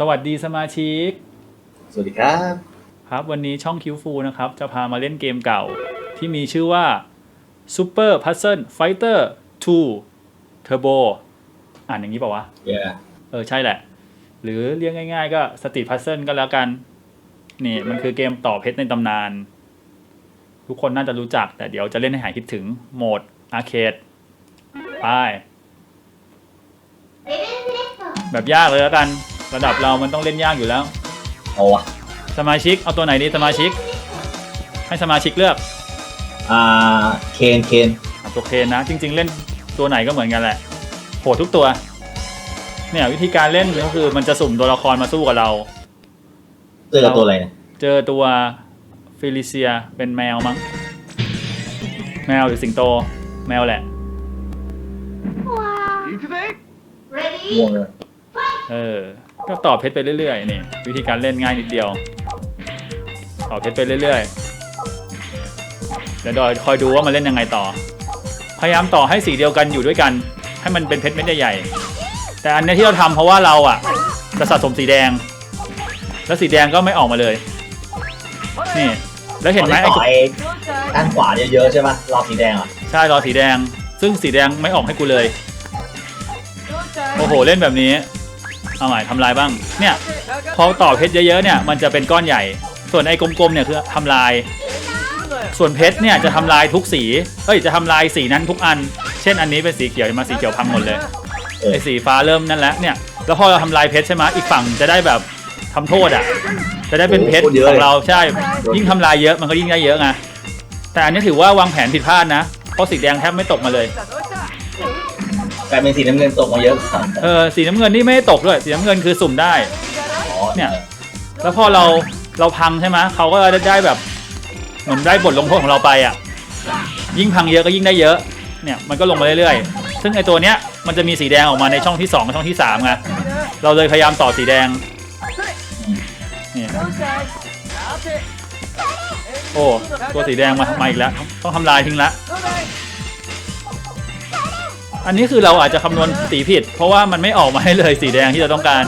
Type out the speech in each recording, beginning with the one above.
สวัสดีสมาชิก สวัสดีครับ ครับ วันนี้ช่องคิวฟูนะครับ จะพามาเล่นเกมเก่า ที่มีชื่อว่า Super Puzzle Fighter 2 Turbo อ่านอย่างนี้เปล่าวะเย้เออ ใช่แหละ หรือเรียกง่ายๆ ก็สตรีทพัซเซิลก็แล้วกัน นี่มันคือเกมต่อเพชรในตำนาน ทุกคนน่าจะรู้จัก แต่เดี๋ยวจะเล่นให้หายคิดถึงโหมดอาร์เคดไปแบบยากเลยแล้วกัน ระดับเรามันต้องเล่นยากอยู่แล้ว เอาวะสมาชิกเอาตัวไหนดีสมาชิก ให้สมาชิกเลือกอ่าเคนเคนเอาตัวเคนนะ จริง ๆ เล่นตัวไหนก็เหมือนกันแหละโหดทุกตัว เนี่ยวิธีการเล่นก็คือมันจะสุ่มตัวละครมาสู้กับเรา เจอกับตัวอะไรเนี่ยเจอตัวฟิลิเซียเป็นแมวมั้งแมวหรือสิงโต แมวแหละง่วงเลย เออ ก็ต่อเพชรไปเรื่อยๆนี่วิธีการเล่นง่ายนิดเดียว ต่อเพชรไปเรื่อยๆเดี๋ยวดอยคอยดูว่ามันเล่นยังไงต่อ พยายามต่อให้สีเดียวกันอยู่ด้วยกัน ให้มันเป็นเพชรเม็ดใหญ่ๆแต่อันเนี้ยที่เราทำเพราะว่าเราอะจะสะสมสีแดง แล้วสีแดงก็ไม่ออกมาเลย นี่แล้วเห็นไหมตอไอ้ต่อไอ้ด้านขวาเยอะๆใช่ปะรอบสีแดงอะใช่รอสีแดง ซึ่งสีแดงไม่ออกให้กูเลย โอ้โห เล่นแบบนี้ เอาใหม่ทำลายบ้าง เนี่ยพอต่อเพชรเยอะๆเนี่ยมันจะเป็นก้อนใหญ่ ส่วนไอ้กลมๆเนี่ยคือทำลาย ส่วนเพชรเนี่ยจะทำลายทุกสีเอ้ยจะทำลายสีนั้นทุกอัน เช่นอันนี้เป็นสีเขียวเห็นไหมาสีเขียวพังหมดเลยเออไอ้สีฟ้าเริ่มนั่นแล้วเนี่ยแล้วพอเราทำลายเพชรใช่ไหมอีกฝั่งจะได้แบบทำโทษอะจะได้เป็นเพชรของเราใช่ ยิ่งทำลายเยอะมันก็ยิ่งได้เยอะไงแต่อันนี้ถือว่าวางแผนผิดพลาดนะเพราะสีแดงแทบไม่ตกมาเลย กลายเป็นสีน้ำเงินตกมาเยอะเออสีน้ำเงินนี่ไม่ได้ตกด้วย สีน้ำเงินคือสุ่มได้ อ๋อเนี่ย แล้วพอเราเราพังใช่ไหมเขาก็ได้ได้แบบเหมือนได้บทลงโทษของเราไปอะ ยิ่งพังเยอะก็ยิ่งได้เยอะ เนี่ยมันก็ลงมาเรื่อยๆ ซึ่งไอตัวเนี้ยมันจะมีสีแดงออกมาในช่องที่2กับช่องที่3ไงเราเลยพยายามต่อสีแดงนี่โอ้ตัวสีแดงมามาอีกแล้วต้องทำลายทิ้งละ อันนี้คือเราอาจจะคำนวณสีผิด เพราะว่ามันไม่ออกมาให้เลยสีแดงที่เราต้องการ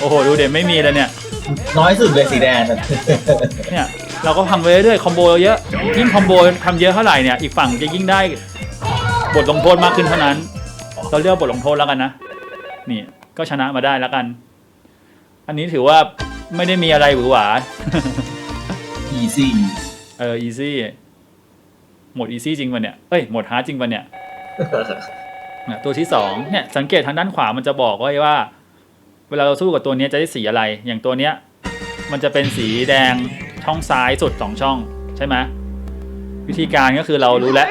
โอ้โห ดูเด่นไม่มีเลยเนี่ย น้อยสุดเลยสีแดงเนี่ยเราก็ทำไปเรื่อยๆคอมโบเยอะยิ่งคอมโบทำเยอะเท่าไหร่เนี่ยอีกฝั่งจะยิ่งได้บทลงโทษมากขึ้นเท่านั้น เราเรียกว่าบทลงโทษแล้วกันนะนี่ก็ชนะมาได้แล้วกัน อันนี้ถือว่าไม่ได้มีอะไรหวือหวาอีซี่เอออีซี่หมดอีซี่จริงปะเนี่ยเอ้ยหมดฮาร์ดจริงปะเนี่ยเนี่ย ตัวที่สองเนี่ยสังเกตทางด้านขวามันจะบอกไว้ว่า เวลาเราสู้กับตัวเนี้ยจะได้สีอะไร อย่างตัวเนี้ยมันจะเป็นสีแดงช่องซ้ายสุดสองช่องใช่ไหมวิธีการก็คือเรารู้แล้ว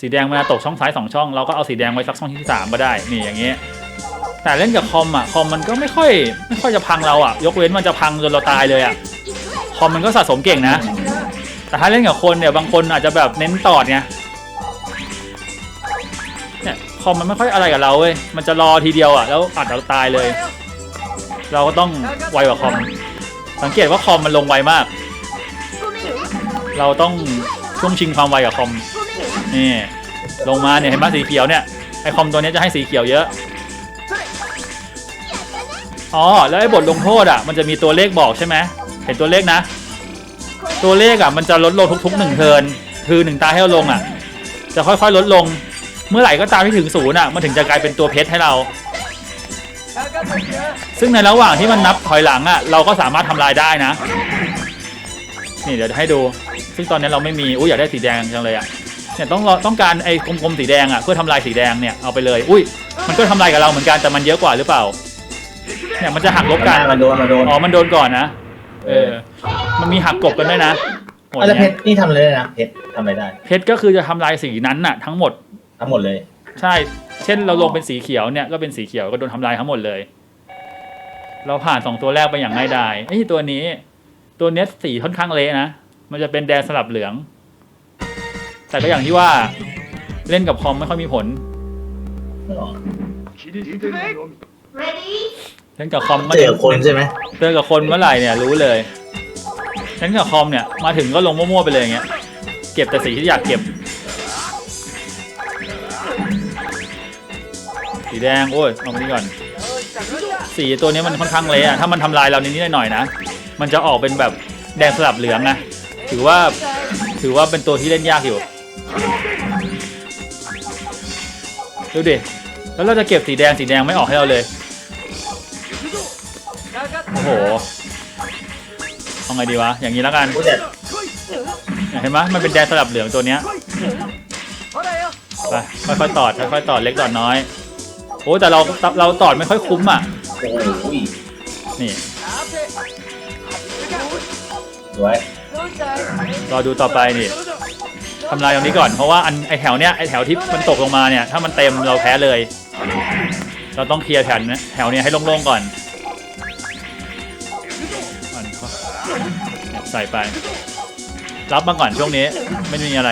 สีแดงเวลาตกช่องซ้ายสองช่อง เราก็เอาสีแดงไว้สักช่องที่สามก็ได้นี่อย่างเงี้ยแต่เล่นกับคอมอะคอมมันก็ไม่ค่อยไม่ค่อยจะพังเราอะ ยกเว้นมันจะพังจนเราตายเลยอะคอมมันก็สะสมเก่งนะ แต่ถ้าเล่นกับคนเนี่ยบางคนอาจจะแบบเน้นตอดไงเนี่ย คอมมันไม่ค่อยอะไรกับเราเว้ย มันจะรอทีเดียวอะ แล้วอัดเราตายเลย เราก็ต้องไวกว่าคอม สังเกตว่าคอมมันลงไวมาก เราต้องช่วงชิงความไวกับคอม นี่ ลงมาเนี่ยเห็นไหมสีเขียวเนี่ย ไอคอมตัวนี้จะให้สีเขียวเยอะ อ๋อ แล้วไอ้บทลงโทษอะ มันจะมีตัวเลขบอกใช่ไหม เห็นตัวเลขนะ ตัวเลขอะ มันจะลดลงทุกๆหนึ่งเทิน คือหนึ่งตาให้เราลงอะ จะค่อยๆลดลง เมื่อไหร่ก็ตามที่ถึงศูนย์อะมันถึงจะกลายเป็นตัวเพชรให้เรา ซึ่งในระหว่างที่มันนับถอยหลังอะเราก็สามารถทำลายได้นะ นี่เดี๋ยวให้ดู ซึ่งตอนนี้เราไม่มีอุ้ยอยากได้สีแดงจังเลยอะเนี่ยต้องรอต้องการไอ้กลมๆสีแดงอะเพื่อทำลายสีแดงเนี่ยเอาไปเลย อุ้ย มันก็ทำลายกับเราเหมือนกันแต่มันเยอะกว่าหรือเปล่าเนี่ยมันจะหักลบกันมันโดนมันโดนอ๋อมันโดนก่อนนะเออ มันมีหักกบกันด้วยนะโหดอะแล้วเพเนี่ยชรนี่ทำอะไรได้นะเพชรทำอะไรได้ เพชรก็คือจะทำลายสีนั้นน่ะ ทั้งหมด ทั้งหมดเลย ใช่ เช่นเราลงเป็นสีเขียวเนี่ยก็เป็นสีเขียวก็โดนทำลายทั้งหมดเลย เราผ่านสองตัวแรกไปอย่างง่ายดายไอ้ยตัวนี้ ตัวเนี้ยสีค่อนข้างเละนะ มันจะเป็นแดงสลับเหลือง แต่ก็อย่างที่ว่าเล่นกับคอมไม่ค่อยมีผล เล่นกับคอมก็เจอคนใช่ไหมเจอกับคนเมื่อไหร่เนี่ยรู้เลยเล่นกับคอมเนี่ยมาถึงก็ลงมั่วๆไปเลยอย่างเงี้ย เก็บแต่สีที่อยากเก็บ สีแดงโอ้ยเอามานี่ก่อน สีตัวนี้มันค่อนข้างเละอะถ้ามันทำลายเรานิดๆหน่อยๆนะ มันจะออกเป็นแบบแดงสลับเหลืองนะถือว่าถือว่าเป็นตัวที่เล่นยากอยู่ดูดิแล้วเราจะเก็บสีแดงสีแดงไม่ออกให้เราเลยโอ้โหเอาไงดีวะอย่างนี้แล้วกันเห็นไหมมันเป็นแดงสลับเหลืองตัวเนี้ยไปค่อยๆตอดค่อยๆตอดเล็กตอดน้อย โอ้แต่เราเราตอดไม่ค่อยคุ้มอะโอ้โหนี่สวยรอดูต่อไปนี่ทำลายตรงนี้ก่อนเพราะว่าอันไอแถวเนี้ยไอแถวที่มันตกลงมาเนี่ย ถ้ามันเต็มเราแพ้เลย เราต้องเคลียร์แถวเนี้ยแถวเนี้ยให้โล่งๆก่อนอันก็เนี่ยใส่ไป รับมาก่อนช่วงนี้ไม่มีอะไร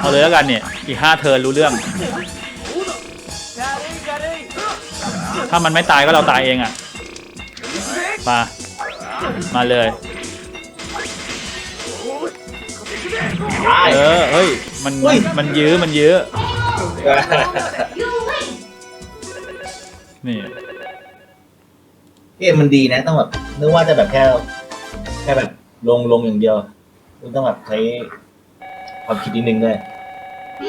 เอาเลยแล้วกันเนี่ยอีกห้าเทิร์นรู้เรื่อง ถ้ามันไม่ตายก็เราตายเองอะมามาเลยตายเออ เฮ้ย มันอุ้ยมันยื้อ มันยื้อ นี่เกมมันดีนะ ต้องแบบ นึกว่าจะแบบแค่ แค่แบบลงลงอย่างเดียว คุณต้องแบบใช้ความคิดนิดนึงด้วย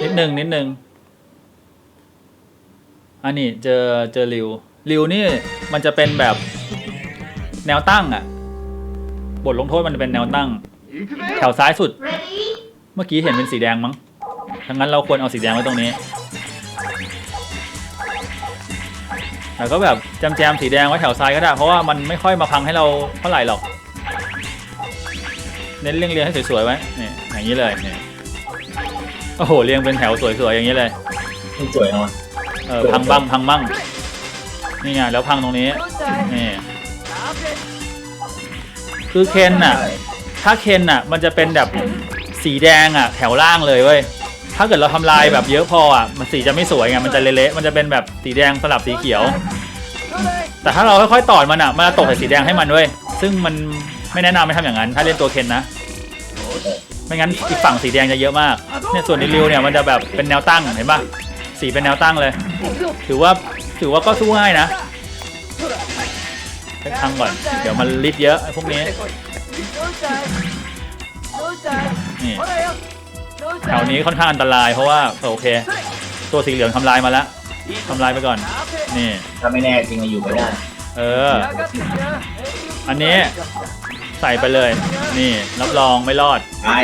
นิดนึง นิดนึง อันนี้เจอ เจอริว ริวนี่มันจะเป็นแบบแนวตั้งอะบทลงโทษมันจะเป็นแนวตั้ง แถวซ้ายสุด เมื่อกี้เห็นเป็นสีแดงมั้งทั้งนั้นเราควรเอาสีแดงไว้ตรงนี้แต่ก็แบบแจมๆสีแดงไว้แถวซ้ายก็ได้ เพราะว่ามันไม่ค่อยมาพังให้เราเท่าไหร่หรอก เน้นเรียงเรียงให้สวยๆไว้นี่อย่างนี้เลยนี่โอ้โหเรียงเป็นแถวสวยๆอย่างนี้เลยมันสวยเนาะเออพังบ้างพังบ้าง นี่ไงแล้วพังตรงนี้นี่คือเคนน่ะ ถ้าเคนน่ะ มันจะเป็นแบบสีแดงอะ แถวล่างเลยเว้ยถ้าเกิดเราทำลายแบบเยอะพออะมันสีจะไม่สวยไงมันจะเละๆมันจะเป็นแบบสีแดงสลับสีเขียว แต่ถ้าเราค่อยๆตอดมันอะมันจะตกใส่สีแดงให้มันเว้ยซึ่งมันไม่แนะนำให้ทำอย่างนั้น ถ้าเล่นตัวเคนนะไม่งั้นอีกฝั่งสีแดงจะเยอะมากเนี่ยส่วนในริวเนี่ยมันจะแบบเป็นแนวตั้งเห็นปะสีเป็นแนวตั้งเลย ถือว่า ถือว่าก็สู้ง่ายนะไปทางก่อน เดี๋ยวมันลิดเยอะไอ้พวกนี้ นี่แถวนี้ค่อนข้างอันตรายเพราะว่าโอเค ตัวสีเหลืองทำลายมาแล้วทำลายไปก่อน นี่ถ้าไม่แน่จริงเราอยู่ไม่ได้ เออ อันนี้ใส่ไปเลย นี่รับรองไม่รอดตาย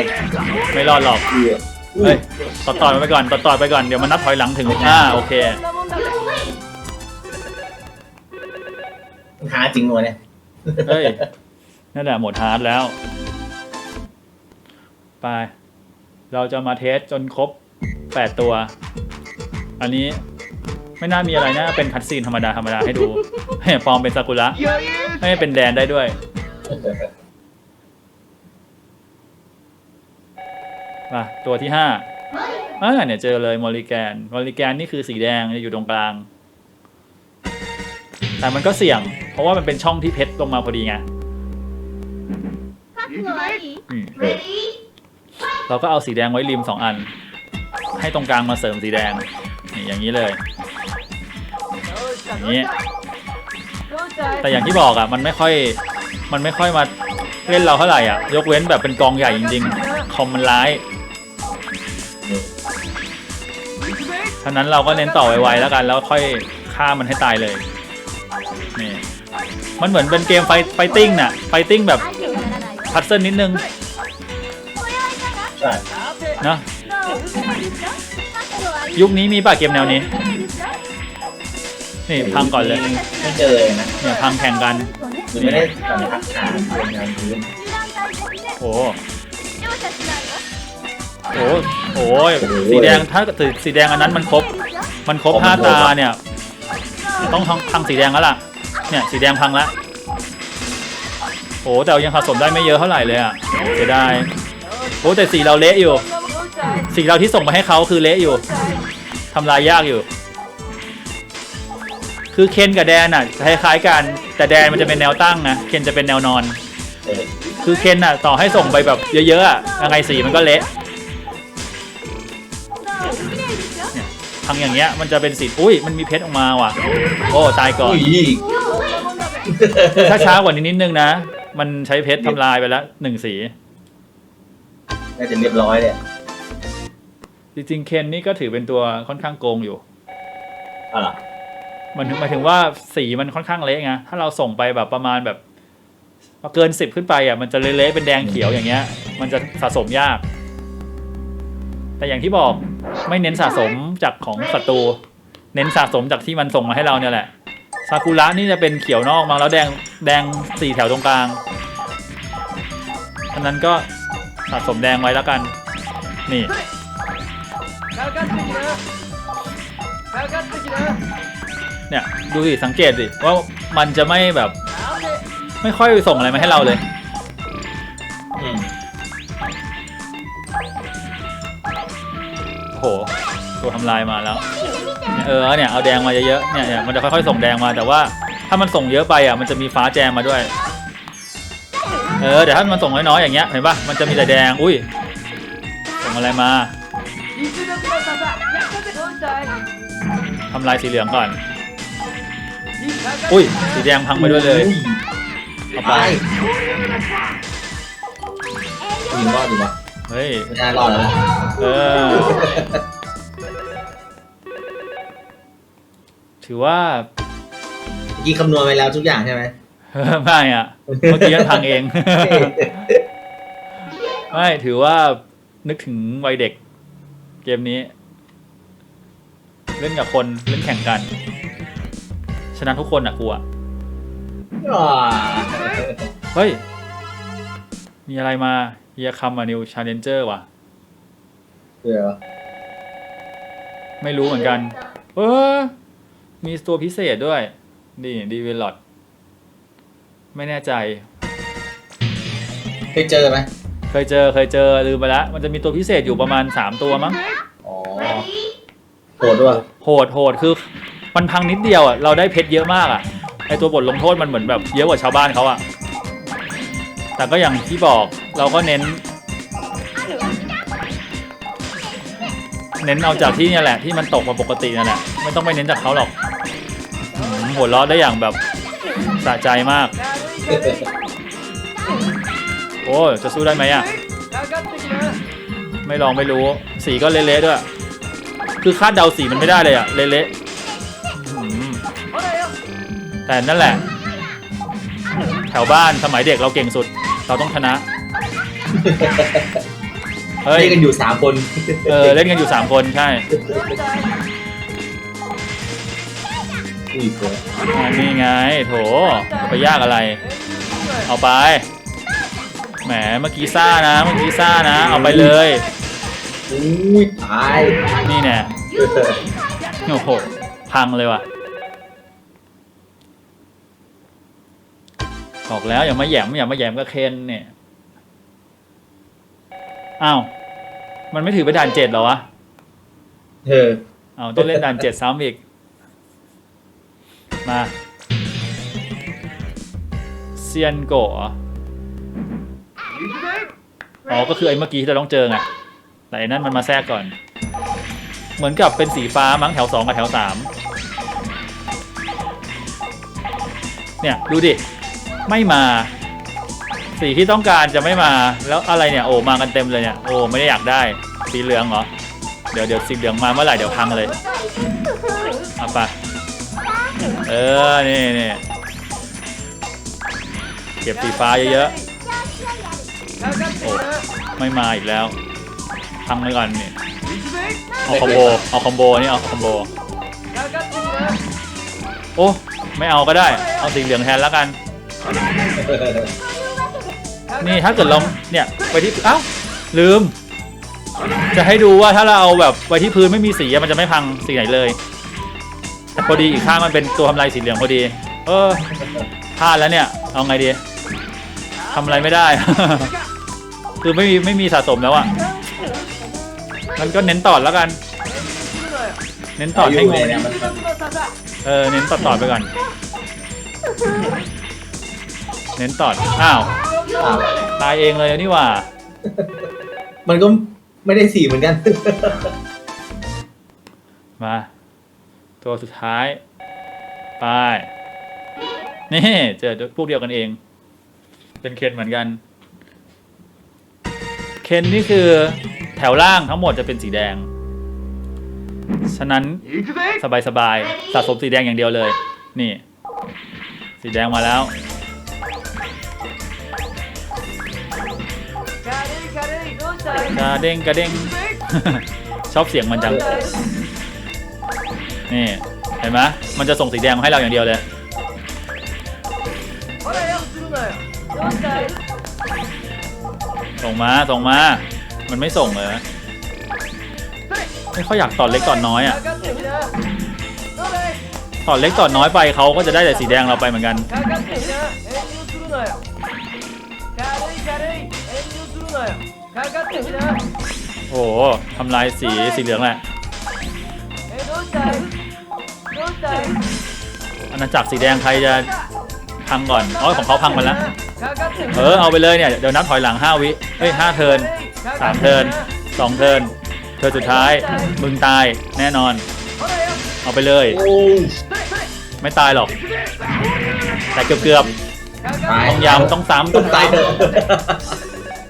ไม่รอดหรอกเอือเฮ้ยต่อต่อไปก่อนต่อต่อไปก่อนเดี๋ยวมันนับถอยหลังถึงอ่าโอเค หาจริงวะเนี่ยเฮ้ยนั่นแหละหมดฮาร์ดแล้ว ไป เราจะมาเทสจนครบแปดตัว อันนี้ไม่น่ามีอะไรนะ เป็นคัตซีนธรรมดาธรรมดาให้ดู ให้ฟอร์มเป็นซากุระให้เป็นแดนได้ด้วยมาตัวที่ห้าอ่าเนี่ยเจอเลยมอลิแกนมอลิแกนนี่คือสีแดงจะอยู่ตรงกลาง แต่มันก็เสี่ยง เพราะว่ามันเป็นช่องที่เพชรลงมาพอดีไงอืมเราก็เอาสีแดงไว้ริมสองอัน ให้ตรงกลางมาเสริมสีแดงนี่อย่างนี้เลยอย่างนี้แต่อย่างที่บอกอะมันไม่ค่อยมันไม่ค่อยมาเล่นเราเท่าไหร่อะ ยกเว้นแบบเป็นกองใหญ่จริงๆคอมมันร้ายฉะนั้นเราก็เน้นต่อไวๆแล้วกันแล้วค่อยฆ่ามันให้ตายเลยนี่ มันเหมือนเป็นเกมไฟไฟติ้งน่ะไฟติ้งแบบพัซเซิลนิดนึงใช่เนอะยุคนี้มีป่ะเกมแนวนี้ นี่พังก่อนเลยไม่เจอเลยนะเนี่ยพังแข่งกันคือไม่ได้สัมผัสฐานเป็นงานพื้นโอ้โหโอ้ยสีแดงถ้าสีสีแดงอันนั้นมันครบ มันครบห้าตาเนี่ย ต้องพังพังสีแดงแล้วล่ะ เนี่ยสีแดงพังละโอ้แต่ยังสะสมได้ไม่เยอะเท่าไหร่เลยอะเสียดายโอ้แต่สีเราเละอยู่ สีเราที่ส่งไปให้เขาคือเละอยู่ทำลายยากอยู่ คือเคนกับแดนอะคล้ายๆกันแต่แดนมันจะเป็นแนวตั้งนะเคนจะเป็นแนวนอน คือเคนอะต่อให้ส่งไปแบบเยอะๆอะยังไงสีมันก็เละพังอย่างเงี้ยมันจะเป็นสีอุ้ยมันมีเพชรออกมาว่ะ โอ้ตายก่อน ถ้าช้ากว่านี้นิดนึงนะ มันใช้เพชรทำลายไปแล้วหนึ่งสี น่าจะเรียบร้อยเลยจริงๆเคนนี่ก็ถือเป็นตัวค่อนข้างโกงอยู่อะเหรอมันหมายถึงว่าสีมันค่อนข้างเละไงถ้าเราส่งไปแบบประมาณแบบเกินสิบขึ้นไปอะมันจะเละๆเป็นแดงเขียวอย่างเงี้ย มันจะสะสมยาก แต่อย่างที่บอกไม่เน้นสะสมจากของศัตรูเน้นสะสมจากที่มันส่งมาให้เราเนี่ยแหละ ซากุระนี่จะเป็นเขียวนอกมาแล้วแดงแดงสี่แถวตรงกลางอันนั้นก็สะสมแดงไว้แล้วกัน นี่เนี่ยดูสิสังเกตสิว่ามันจะไม่แบบ ไม่ค่อยส่งอะไรมาให้เราเลยโอ้โหตัวทำลายมาแล้ว เออเนี่ยเอาแดงมาเยอะๆเนี่ยมันจะค่อยๆส่งแดงมาแต่ว่าถ้ามันส่งเยอะไปอะมันจะมีฟ้าแจมมาด้วย เออเดี๋ยวถ้ามันส่งน้อยๆอย่างเงี้ยเห็นปะมันจะมีแต่แดงอุ้ยส่งอะไรมาทำลายสีเหลืองก่อน อุ้ยสีแดงพังไปด้วยเลยเอาไปยิงรอดดีวะเฮ้ยไม่น่ารอดนะเออ ถือว่าเมื่อกี้คำนวณไปแล้วทุกอย่างใช่ไหม ไม่อะ เมื่อกี้มันพังเอง ไม่ถือว่านึกถึงวัยเด็ก เกมนี้ เล่นกับคนเล่นแข่งกัน ชนะทุกคนอะกูอะว้าเฮ้ย มีอะไรมาเฮียคัมมานิวชาเลนเจอร์ว่ะ เดี๋ยวไม่รู้เหมือนกัน เออ มีตัวพิเศษด้วย นี่ดีเวลลอดไม่แน่ใจ เคยเจอไหมเคยเจอเคยเจอลืมไปแล้วมันจะมีตัวพิเศษอยู่ประมาณ 3 ตัวมั้งอ๋อโหดด้วยโหดโหดคือ มันพังนิดเดียวอะเราได้เพชรเยอะมากอะไอตัวบทลงโทษมันเหมือนแบบเยอะกว่าชาวบ้านเขาอะแต่ก็อย่างที่บอกเราก็เน้น เน้นเอาจากที่เนี่ยแหละที่มันตกมาปกตินั่นแหละ ไม่ต้องไปเน้นจากเขาหรอกหัวเราะได้อย่างแบบสะใจมาก โอ้จะสู้ได้ไหมอะ ไม่ลองไม่รู้ สีก็เละๆด้วย คือคาดเดาสีมันไม่ได้เลยอะ เละๆแต่นั่นแหละ แถวบ้านสมัยเด็กเราเก่งสุด เราต้องชนะเล่นกันอยู่สามคน เออ เล่นกันอยู่สามคนใช่ อีกตัวนี่ไงโถไปยากอะไร เอาไป แหมเมื่อกี้ซ่านะ เมื่อกี้ซ่านะ เอาไปเลย อุ้ยตายนี่แน่โอ้โหพังเลยว่ะบอกแล้วอย่ามาแยมอย่ามาแยมกับเคนเนี่ยอ้าวมันไม่ถือไปด่านเจ็ดหรอวะเออเอาต้องเล่นด่านเจ็ดซ้ำอีก มาเซียนโกะอ๋อ ก็คือไอ้เมื่อกี้ที่เราต้องเจอไงแต่อ้นั่นมันมาแทรกก่อน เหมือนกับเป็นสีฟ้ามั้งแถวสองกับแถวสามเนี่ย ดูดิ ไม่มา สีที่ต้องการจะไม่มา แล้วอะไรเนี่ย โอ้ มากันเต็มเลยเนี่ย โอ้ ไม่ได้อยากได้ สีเหลืองเหรอ เดี๋ยวเดี๋ยวสีเหลืองมาเมื่อไหร่เดี๋ยวพังเลยเอาไป เออ นี่นี่เก็บสีฟ้าเยอะๆโอ้ไม่มาอีกแล้วทำไปก่อนนี่ เอาคอมโบ เอาคอมโบนี่เอาคอมโบ โอ้ ไม่เอาก็ได้ เอาสีเหลืองแทนแล้วกัน นี่ถ้าเกิดเราเนี่ยไปที่อ้าวลืม จะให้ดูว่าถ้าเราเอาแบบไว้ที่พื้นไม่มีสีมันจะไม่พังสีไหนเลย พอดีอีกข้างมันเป็นตัวทำลายสีเหลืองพอดี เออพลาดแล้วเนี่ย เอาไงดีทำอะไรไม่ได้ คือไม่มีไม่มีสะสมแล้วอะมันก็เน้นตอดแล้วกัน เน้นตอดให้งงเออ เน้นตอดตอดไปก่อน เน้นตอด อ้าว ตายเองเลยนี่ว่า มันก็ไม่ได้สีเหมือนกัน มา ตัวสุดท้าย ไปนี่เจอพวกเดียวกันเอง เป็นเคนเหมือนกัน เคนนี่คือแถวล่างทั้งหมดจะเป็นสีแดง ฉะนั้นสบายสบายสะสมสีแดงอย่างเดียวเลย นี่ สีแดงมาแล้วกระเด้งกระเด้งชอบเสียงมันจัง นี่เห็นไหมมันจะส่งสีแดงมาให้เราอย่างเดียวเลยส่งมาส่งมา มันไม่ส่งเลยไม่ค่อยอยากตอดเล็กตอดน้อยอะตอดเล็กตอดน้อยไปเขาก็จะได้แต่สีแดงเราไปเหมือนกันโอ้โหทำลายสีสีเหลืองแหละ อาณาจักรสีแดงใครจะพังก่อนอ๋อของเขาพังไปแล้วเออเอาไปเลยเนี่ยเดี๋ยวนับถอยหลัง5วิเฮ้ยห้าเทิร์นสามเทิร์นสองเทิร์นเทิร์นสุดท้ายมึงตายแน่นอน เอาไปเลย ไม่ตายหรอก แต่เกือบเกือบต้องยามต้องซ้ำต้องตายเ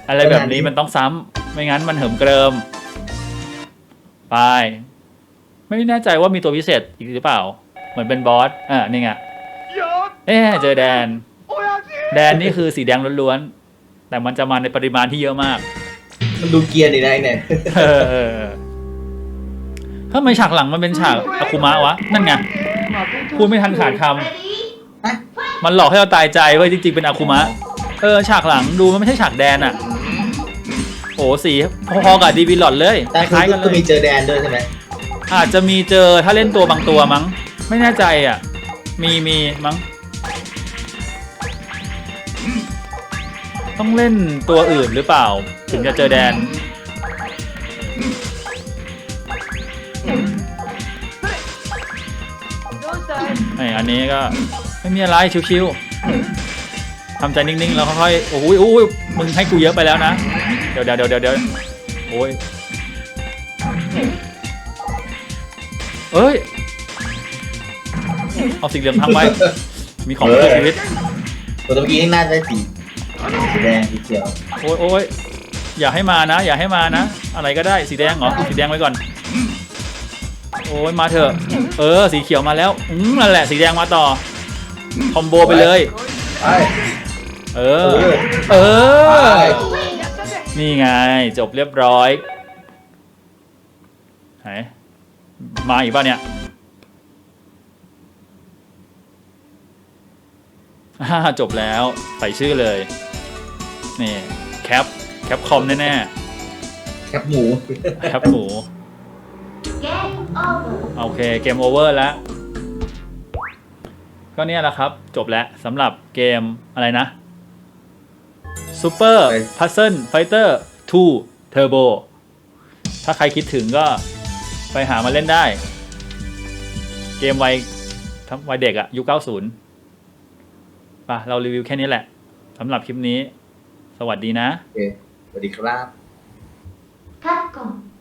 อะไรแบบนี้มันต้องซ้ำไม่งั้นมันเหิมเกริมไปไม่แน่ใจว่ามีตัวพิเศษอีกหรือเปล่า เหมือนเป็นบอส อ่านี่ไงเอ๊เจอแดน แดนนี่คือสีแดงล้วนๆ แต่มันจะมาในปริมาณที่เยอะมากมันดูเกียร์นี่ได้เนี่ยทำไมฉากหลังมันเป็นฉากอาคูมะวะ นั่นไง พูดไม่ทันขาดคำมันหลอกให้เราตายใจเว้ยจริงๆ เป็นอาคูมะ เออ ฉากหลังดูมันไม่ใช่ฉากแดนอะโอ้สีพอๆกับดีวีหลอดเลยคล้ายกันเลยมีเจอแดนด้วยใช่ไหมอาจจะมีเจอถ้าเล่นตัวบางตัวมั้ง ไม่แน่ใจอะ มีมีมั้ง ต้องเล่นตัวอื่นหรือเปล่า ถึงจะเจอแดน ไออันนี้ก็ไม่มีอะไรชิวๆทำใจนิ่งๆ แล้วค่อยๆ โอ้ยโอ้มึงให้กูเยอะไปแล้วนะ เดี๋ยวเดี๋ยวเดี๋ยวเดี๋ยวโอ้ยเอ้ย เอาสีเหลืองทำไว้ มีของเพื่อชีวิต ตัวเมื่อกี้นี่น่าจะได้สีสีแดงสีเขียวโอ้ยโอ้ยอย่าให้มานะ อย่าให้มานะ อะไรก็ได้สีแดงเหรอสีแดงไว้ก่อน โอ้ยมาเถอะ เออ สีเขียวมาแล้วอืมนั่นแหละสีแดงมาต่อ คอมโบไปเลย ไปเออ เออ นี่ไง จบเรียบร้อยไหนมาอีกป่ะเนี่ยอ่า จบแล้วใส่ชื่อเลย นี่แคปแคปคอมแน่แคปหมูๆแคปหมูโอเคเกมโอเวอร์แล้ว ก็เนี่ยแหละครับ จบแล้วสำหรับเกมอะไรนะ Super ไป Puzzle Fighter 2 Turbo ถ้าใครคิดถึงก็ไปหามาเล่นได้ เกมวัยทั้งวัยเด็กอะยุค 90 ป่ะ เรารีวิวแค่นี้แหละสำหรับคลิปนี้ สวัสดีนะ โอเคสวัสดีครับ カプコン